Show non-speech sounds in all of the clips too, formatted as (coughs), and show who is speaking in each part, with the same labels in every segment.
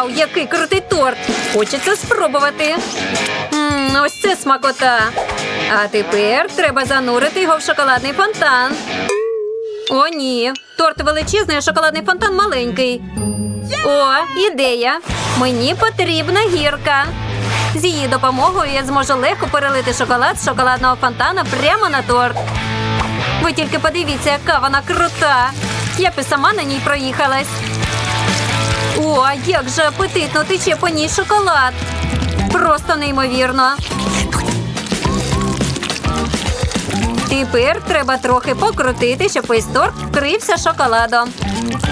Speaker 1: Вау, який крутий торт! Хочеться спробувати. М, ось це смакота. А тепер треба занурити його в шоколадний фонтан. О, ні. Торт величезний, а шоколадний фонтан маленький. О, ідея. Мені потрібна гірка. З її допомогою я зможу легко перелити шоколад з шоколадного фонтана прямо на торт. Ви тільки подивіться, яка вона крута. Я б і сама на ній проїхалась. О, як же апетитно тече по ній шоколад. Просто неймовірно. Тепер треба трохи покрутити, щоб весь торт вкрився шоколадом.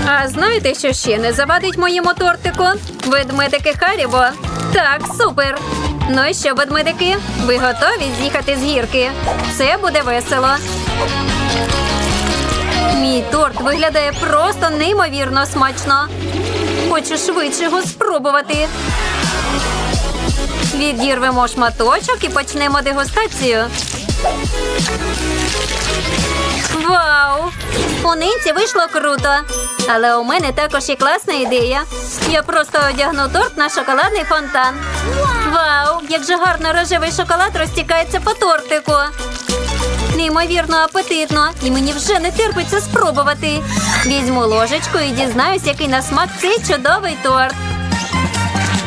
Speaker 1: А знаєте, що ще не завадить моєму тортику? Ведмедики Харібо. Так, супер. Ну і що, ведмедики? Ви готові з'їхати з гірки? Це буде весело. Мій торт виглядає просто неймовірно смачно. Хочу швидше його спробувати. Відірвемо шматочок і почнемо дегустацію. Вау! У нинці вийшло круто. Але у мене також є класна ідея. Я просто одягну торт на шоколадний фонтан. Вау! Як же гарно рожевий шоколад розтікається по тортику. Неймовірно апетитно, і мені вже не терпиться спробувати. Візьму ложечку і дізнаюсь, який на смак цей чудовий торт.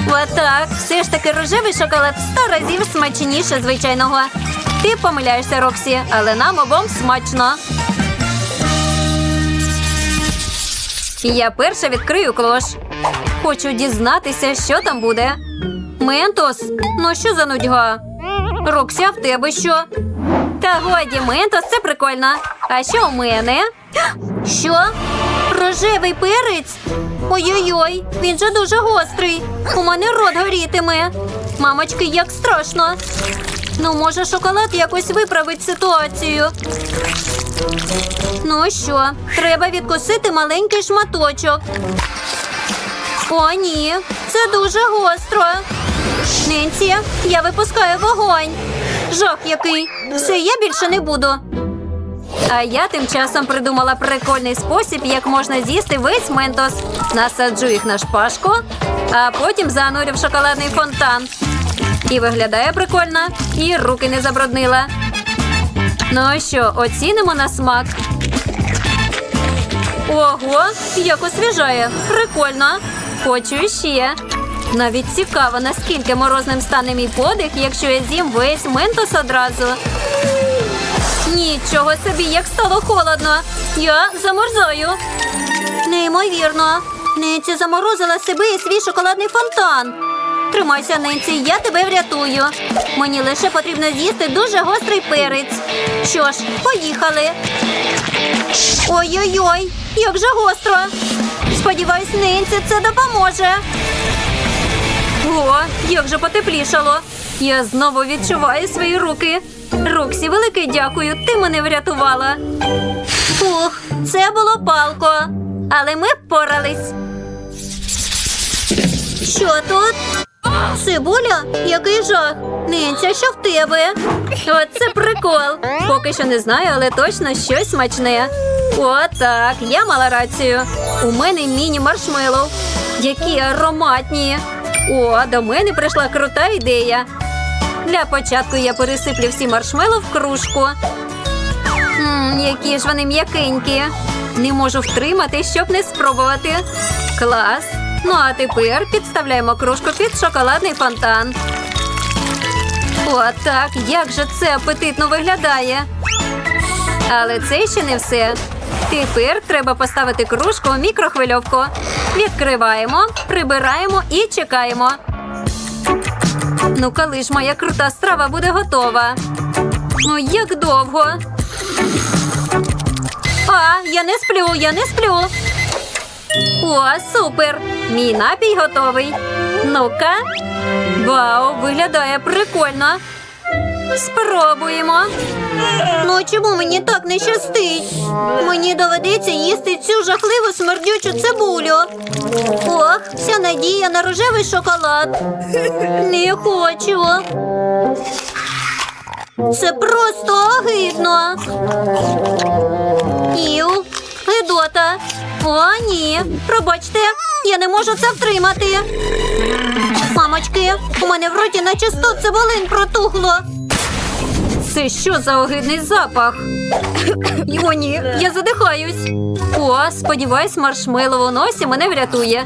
Speaker 1: Отак, все ж таки рожевий шоколад сто разів смачніше звичайного. Ти помиляєшся, Роксі, але нам обом смачно. Я перша відкрию клош. Хочу дізнатися, що там буде. Ментос? Ну що за нудьга? Роксі, в тебе що? Та годі, ментос, це прикольно. А що у мене? Що? Рожевий перець? Ой-ой-ой, він же дуже гострий. У мене рот горітиме. Мамочки, як страшно. Ну, може, шоколад якось виправить ситуацію. Ну що, треба відкусити маленький шматочок. О, ні, це дуже гостро. Ненсі, я випускаю вогонь. Жах який. Все, я більше не буду. А я тим часом придумала прикольний спосіб, як можна з'їсти весь ментос. Насаджу їх на шпажку, а потім занурю в шоколадний фонтан. І виглядає прикольно, і руки не забруднила. Ну що, оцінимо на смак. Ого, як освіжає. Прикольно. Хочу ще. Навіть цікаво, наскільки морозним стане мій подих, якщо я з'їм весь ментос одразу. Нічого собі, як стало холодно. Я заморзаю. Неймовірно. Ненці заморозила себе і свій шоколадний фонтан. Тримайся, Ненці, я тебе врятую. Мені лише потрібно з'їсти дуже гострий перець. Що ж, поїхали. Ой-ой-ой, як же гостро. Сподіваюсь, Ненці це допоможе. О, як же потеплішало. Я знову відчуваю свої руки. Роксі, велике дякую, ти мене врятувала. Ух, це було палко, але ми впорались. Що тут? Цибуля? Який жах. Нинця, що в тебе? Оце прикол. Поки що не знаю, але точно щось смачне. О, так, я мала рацію. У мене міні-маршмеллоу. Які ароматні. О, до мене прийшла крута ідея. Для початку я пересиплю всі маршмеллоу в кружку. Мм, які ж вони м'якенькі. Не можу втримати, щоб не спробувати. Клас. Ну а тепер підставляємо кружку під шоколадний фонтан. О, так, як же це апетитно виглядає. Але це ще не все. Тепер треба поставити кружку у мікрохвильовку. Відкриваємо, прибираємо і чекаємо. Ну, коли ж моя крута страва буде готова? Ну, як довго? А, я не сплю, я не сплю. О, супер! Мій напій готовий. Ну-ка. Вау, виглядає прикольно. Спробуємо. Ну чому мені так не щастить? Мені доведеться їсти цю жахливу смердючу цибулю. Ох, вся надія на рожевий шоколад. Не хочу. Це просто огидно. Іу, Гидота. О, ні. Пробачте, я не можу це втримати. комочки. У мене в роті наче сто цибулин протухло. Це що за огидний запах? (coughs) О, ні, я задихаюсь. О, сподіваюсь, маршмеллоу у носі мене врятує.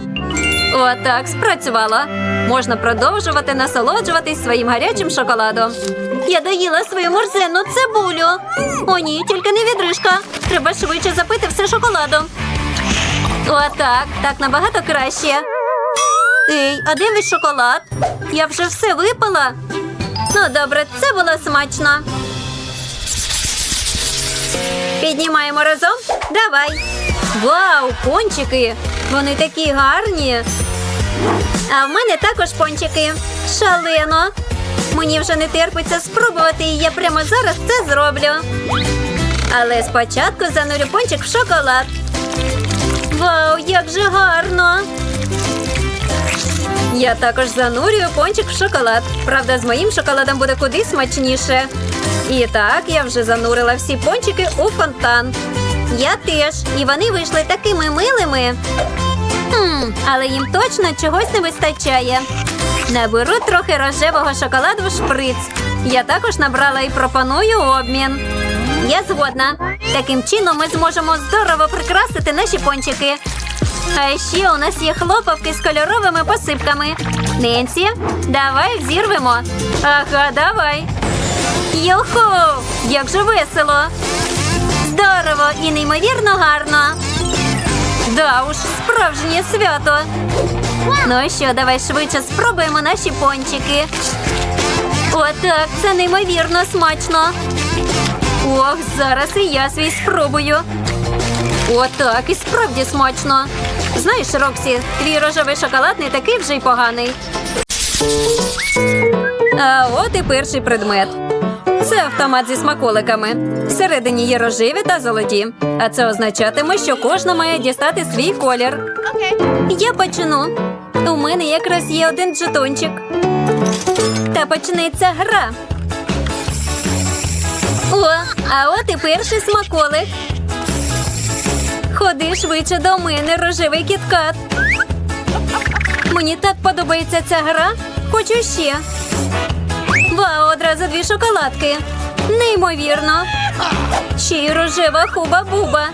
Speaker 1: Отак, спрацювала. Можна продовжувати насолоджуватись своїм гарячим шоколадом. Я доїла свою морзенну цибулю. О, ні, тільки не відрижка. Треба швидше запити все шоколадом. Отак, так набагато краще. Ей, а де весь шоколад? Я вже все випила. Ну, добре, це було смачно. Піднімаємо разом. Давай. Вау, пончики! Вони такі гарні. А в мене також пончики. Шалено. Мені вже не терпиться спробувати, і я прямо зараз це зроблю. Але спочатку занурю пончик в шоколад. Вау, як же гарно! Я також занурюю пончик в шоколад. Правда, з моїм шоколадом буде куди смачніше. І так, я вже занурила всі пончики у фонтан. Я теж. І вони вийшли такими милими. Хм, але їм точно чогось не вистачає. Наберу трохи рожевого шоколаду в шприц. Я також набрала і пропоную обмін. Я згодна. Таким чином ми зможемо здорово прикрасити наші пончики. А ще у нас є хлопавки з кольоровими посипками. Ненсі, давай взірвемо. Ага, давай. Йохо! Як же весело! Здорово і неймовірно гарно. Да уж, справжнє свято. Ну що, давай швидше спробуємо наші пончики. Отак, це неймовірно смачно. Ох, зараз і я свій спробую. Отак, і справді смачно. Знаєш, Роксі, твій рожевий шоколад не такий вже й поганий. А от і перший предмет. Це автомат зі смаколиками. Всередині є рожеві та золоті. А це означатиме, що кожна має дістати свій колір. Я почну. У мене якраз є один жетончик. Та почнеться гра. О, а от і перший смаколик. Ходи швидше до мене, рожевий кіткат. Мені так подобається ця гра. Хочу ще. Вау, одразу дві шоколадки. Неймовірно. Ще й рожева хуба-буба.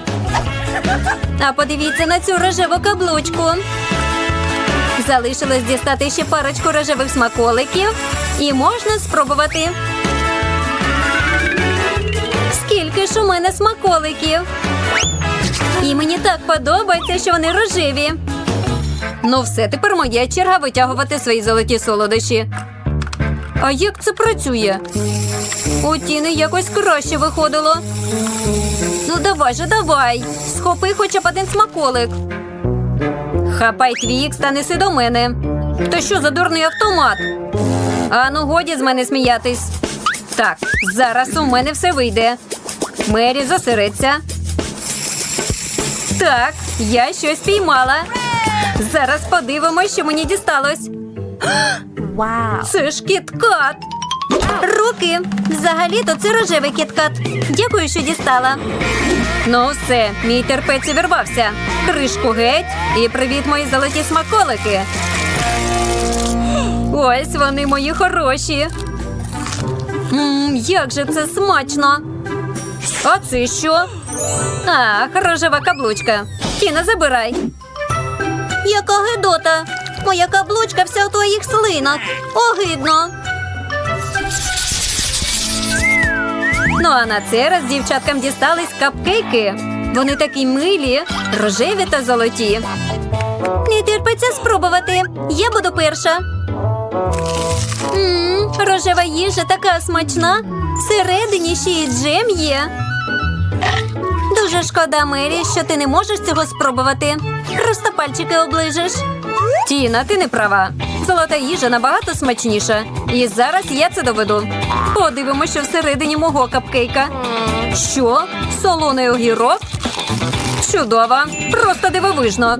Speaker 1: А подивіться на цю рожеву каблучку. Залишилось дістати ще парочку рожевих смаколиків. І можна спробувати. Скільки ж у мене смаколиків. І мені так подобається, що вони рожеві. Ну, все, тепер моя черга витягувати свої золоті солодощі. А як це працює? У тіни якось краще виходило. Ну, давай же, давай. Схопи хоча б один смаколик. Хапай твікс та неси до мене. То що за дурний автомат? А ну годі з мене сміятись. Так, зараз у мене все вийде. Мері зосереться. Так, я щось піймала. Зараз подивимось, що мені дісталось.
Speaker 2: Wow.
Speaker 1: Це ж кіткат. Руки. Взагалі-то це рожевий кіткат. Дякую, що дістала. Ну, все, мій терпець увірвався. Кришку геть і привіт, мої золоті смаколики. Ось вони мої хороші. Мм, як же це смачно. А це що? Ах, рожева каблучка. Тіна, забирай. Яка гидота. Моя каблучка вся у твоїх слинах. Огидно. Ну а на цей раз дівчаткам дістались капкейки. Вони такі милі, рожеві та золоті. Не терпиться спробувати. Я буду перша. Мм, рожева їжа така смачна. Всередині ще й джем є. Дуже шкода, Мері, що ти не можеш цього спробувати. Просто пальчики оближеш. Тіна, ти не права. Золота їжа набагато смачніша. І зараз я це доведу. Подивимося, що всередині мого капкейка. Що? Солоний огірок? Чудово, просто дивовижно.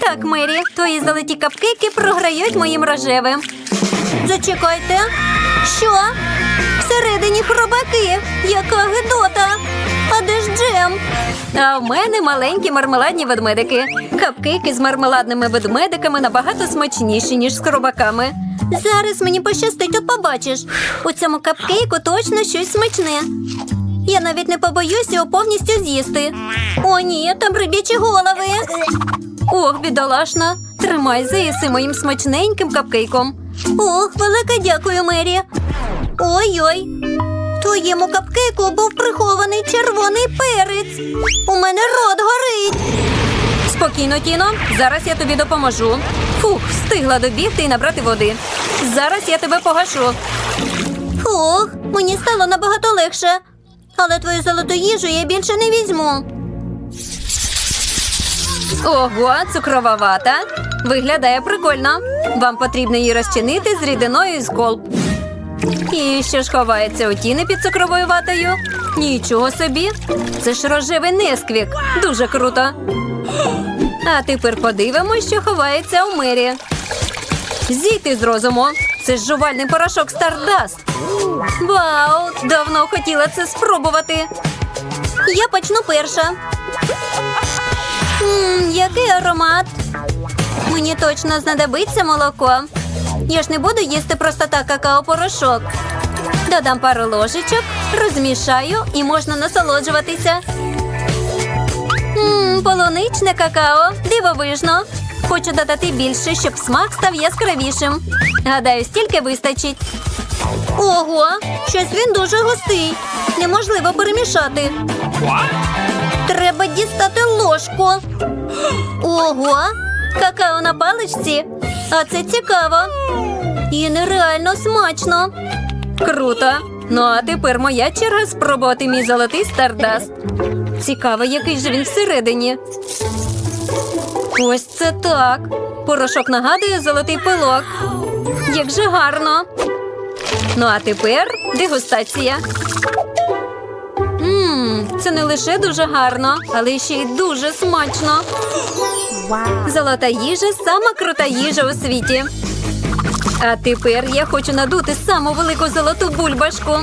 Speaker 1: Так, Мері, твої золоті капкейки програють моїм рожевим. Зачекайте. Що? Всередині хробаки. Яка гидота. А де ж джем? А в мене маленькі мармеладні ведмедики. Капкейки з мармеладними ведмедиками набагато смачніші, ніж з хробаками. Зараз мені пощастить, от побачиш. У цьому капкейку точно щось смачне. Я навіть не побоюсь його повністю з'їсти. О, ні, там риб'ячі голови. Ох, бідолашна. Тримай, заїси моїм смачненьким капкейком. Ох, велике дякую, Мері. Ой-ой. Твоєму капкейку був прихований червоний перець. У мене рот горить. Спокійно, Тіно. Зараз я тобі допоможу. Фух, встигла добігти і набрати води. Зараз я тебе погашу. Фух, мені стало набагато легше. Але твою золоту їжу я більше не візьму. Ого, цукрова вата. Виглядає прикольно. Вам потрібно її розчинити з рідиною з колб. І що ж ховається у тіни під цукровою ватою? Нічого собі. Це ж рожевий несквік. Дуже круто. А тепер подивимось, що ховається у мері. Зійти з розуму. Це ж жувальний порошок Стардаст. Вау! Давно хотіла це спробувати. Я почну перша. Ммм, який аромат. Мені точно знадобиться молоко. Я ж не буду їсти просто так какао-порошок. Додам пару ложечок, розмішаю і можна насолоджуватися. Ммм, полуничне какао, дивовижно. Хочу додати більше, щоб смак став яскравішим. Гадаю, стільки вистачить. Ого, щось він дуже густий. Неможливо перемішати. Треба дістати ложку. Ого, какао на паличці. А це цікаво. І нереально смачно. Круто. Ну а тепер моя черга спробувати мій золотий стардаст. Цікаво, який же він всередині. Ось це так. Порошок нагадує золотий пилок. Як же гарно. Ну а тепер дегустація. Це не лише дуже гарно, але ще й дуже смачно. Золота їжа сама крута їжа у світі. А тепер я хочу надути саму велику золоту бульбашку.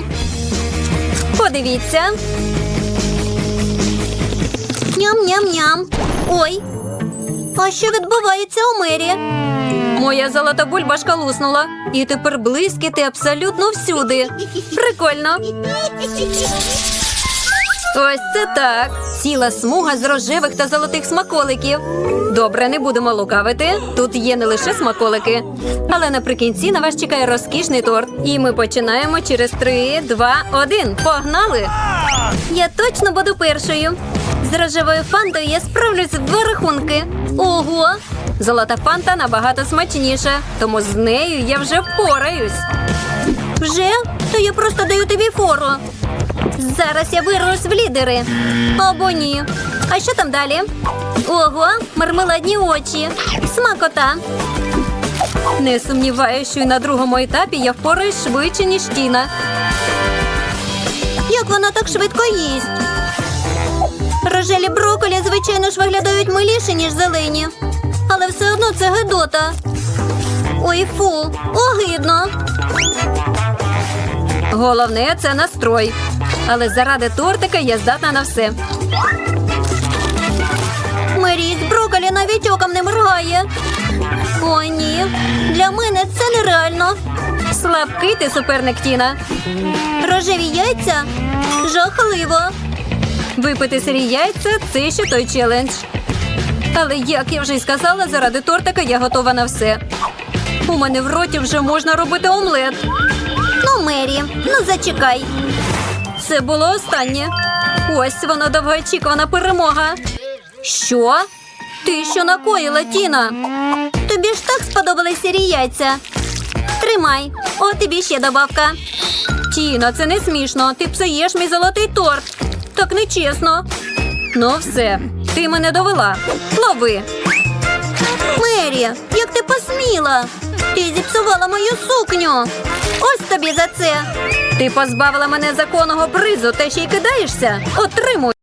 Speaker 1: Подивіться. Ням-ням-ням. Ой. А що відбувається у мері? Моя золота бульбашка луснула. І тепер блискіти абсолютно всюди. Прикольно. Ось це так. Ціла смуга з рожевих та золотих смаколиків. Добре, не будемо лукавити. Тут є не лише смаколики. Але наприкінці на вас чекає розкішний торт. І ми починаємо через три, два, один. Погнали! Я точно буду першою. З рожевою фантою я справлюсь в два рахунки. Ого! Золота фанта набагато смачніша, тому з нею я вже впораюсь. Вже? То я просто даю тобі фору. Зараз я вирвусь в лідери. Або ні. А що там далі? Ого, мармеладні очі. Смакота. Не сумніваюся, що і на другому етапі я впораюсь швидше, ніж Тіна. Як вона так швидко їсть? Рожелі броколі, звичайно ж, виглядають миліше, ніж зелені. Але все одно це гидота. Ой, фу, огидно. Головне це настрой. Але заради тортика я здатна на все. Марісь, броколі навіть оком не моргає. О, ні. Для мене це нереально. Слабкий ти суперник Тіна. Рожеві яйця? Жахливо. Випити сирі яйця це ще той челендж. Але як я вже й сказала, заради тортика я готова на все. У мене в роті вже можна робити омлет. Ну, Мері, ну зачекай. Це було останнє. Ось вона довгоочікувана перемога. Що? Ти що накоїла, Тіна? Тобі ж так сподобались сірі яйця. Тримай, о тобі ще добавка. Тіна, це не смішно. Ти псуєш мій золотий торт. Так нечесно. Ну, все, ти мене довела. Лови. Мері, як ти посміла? Ти зіпсувала мою сукню. Ось тобі за це. Ти позбавила мене законного призу та ще й кидаєшся? Отримуй.